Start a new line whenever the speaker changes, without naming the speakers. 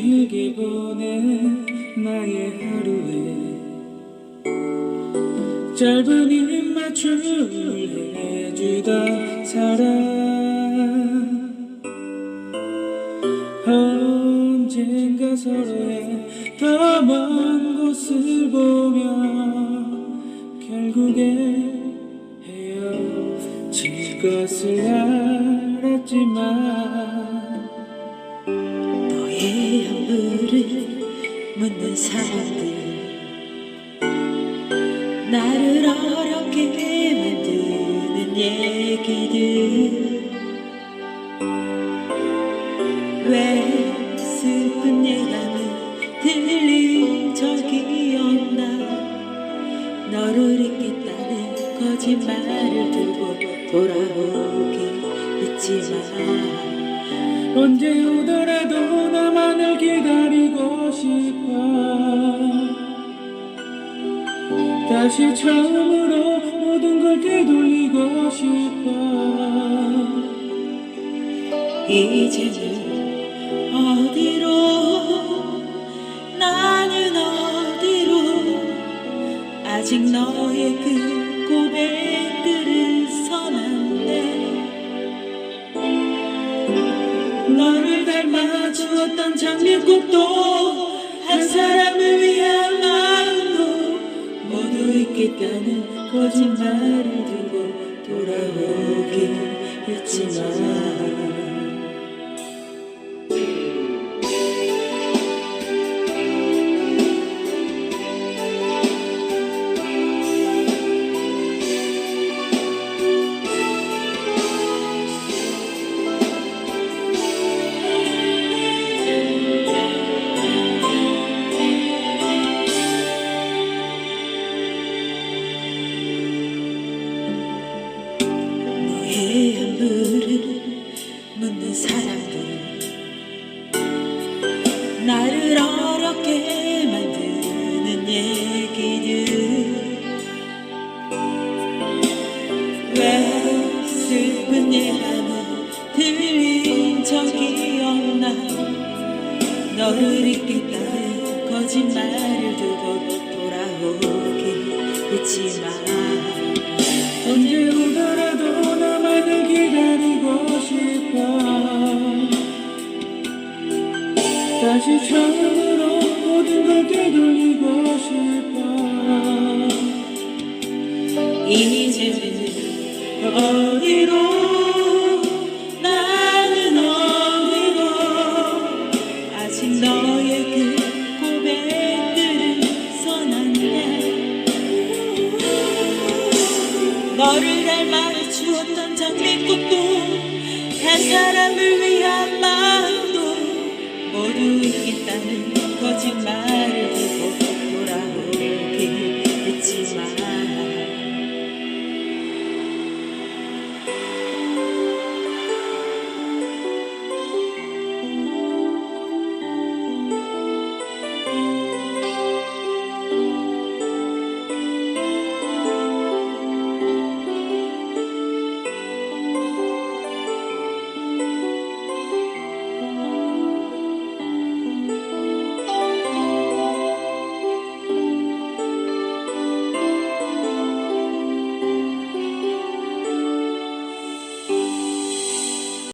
길게 보낸 나의 하루에 짧은 입맞춤을 해주던 사람 언젠가 서로의 더 먼 곳을 보며 결국에 헤어질 것을 알았지만
묻는 사람들. 나를 어렵게 만드는 얘기들. 왜 슬픈 예감은 들린 적이 없나? 너를 잊겠다는 거짓말을 두고 돌아오기 잊지 마
언제 오더라도 나만을 기다리고 싶어. 다시 처음으로 모든 걸 되돌리고 싶어.
이제는 어디로? 나는 어디로? 아직 너의 그 고백들을 선한데.
너를 닮아 주었던 장미꽃도 한 사람을 위한 마음도
모두 있겠다는 거짓말을 두고 돌아오길 잊지마 묻는 사람들. 나를 어렵게 만드는 얘기들. 왜 슬픈 예감은 들린 적이 없나. 너를 잊겠다는 거짓말을 두고 돌아오길 잊지 마
다시 처음으로 모든 걸 되돌리고 싶어.
이제는 어디로? 아직 너의 그 고백들은 선한데. 너를 닮아 주었던 장미꽃도 한 사람을 위한 마음도 모두 있겠다는